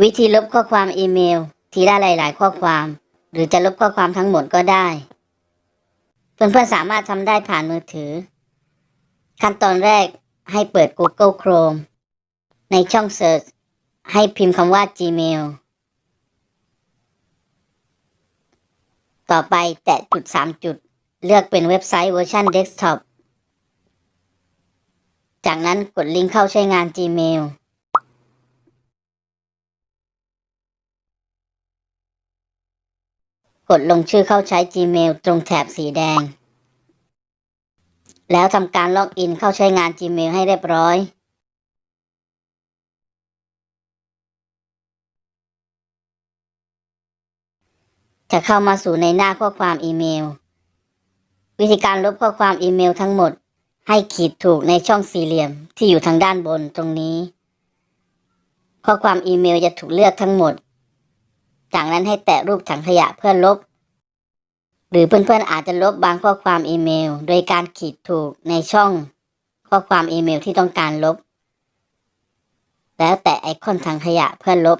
วิธีลบข้อความอีเมล ทีละหลาย ๆ ข้อความ หรือจะลบข้อความทั้งหมดก็ได้ เพื่อนๆสามารถทำได้ผ่านมือถือ ขั้นตอนแรกให้เปิด Google Chrome ในช่อง Search ให้พิมพ์คำว่า Gmail ต่อไปแตะจุด 3 จุด เลือกเป็นเว็บไซต์เวอร์ชันเดสก์ท็อปจากนั้นกดลิงก์เข้าใช้งาน Gmail ดลงชื่อเข้าใช้ Gmail ตรงแถบสีแดง แล้วทำการล็อกอินเข้าใช้งาน Gmail ให้เรียบร้อยจะเข้ามาสู่ในหน้าข้อความอีเมล วิธีการลบข้อความอีเมลทั้งหมด ให้ขีดถูกในช่องสี่เหลี่ยมที่อยู่ทางด้านบนตรงนี้ ข้อความอีเมลจะถูกเลือกทั้งหมด จากนั้นให้แตะรูปถังขยะเพื่อลบ หรือเพื่อนๆอาจจะลบบางข้อความอีเมล โดยการขีดถูกในช่องข้อความอีเมลที่ต้องการลบ แล้วแต่ไอคอนถังขยะเพื่อลบ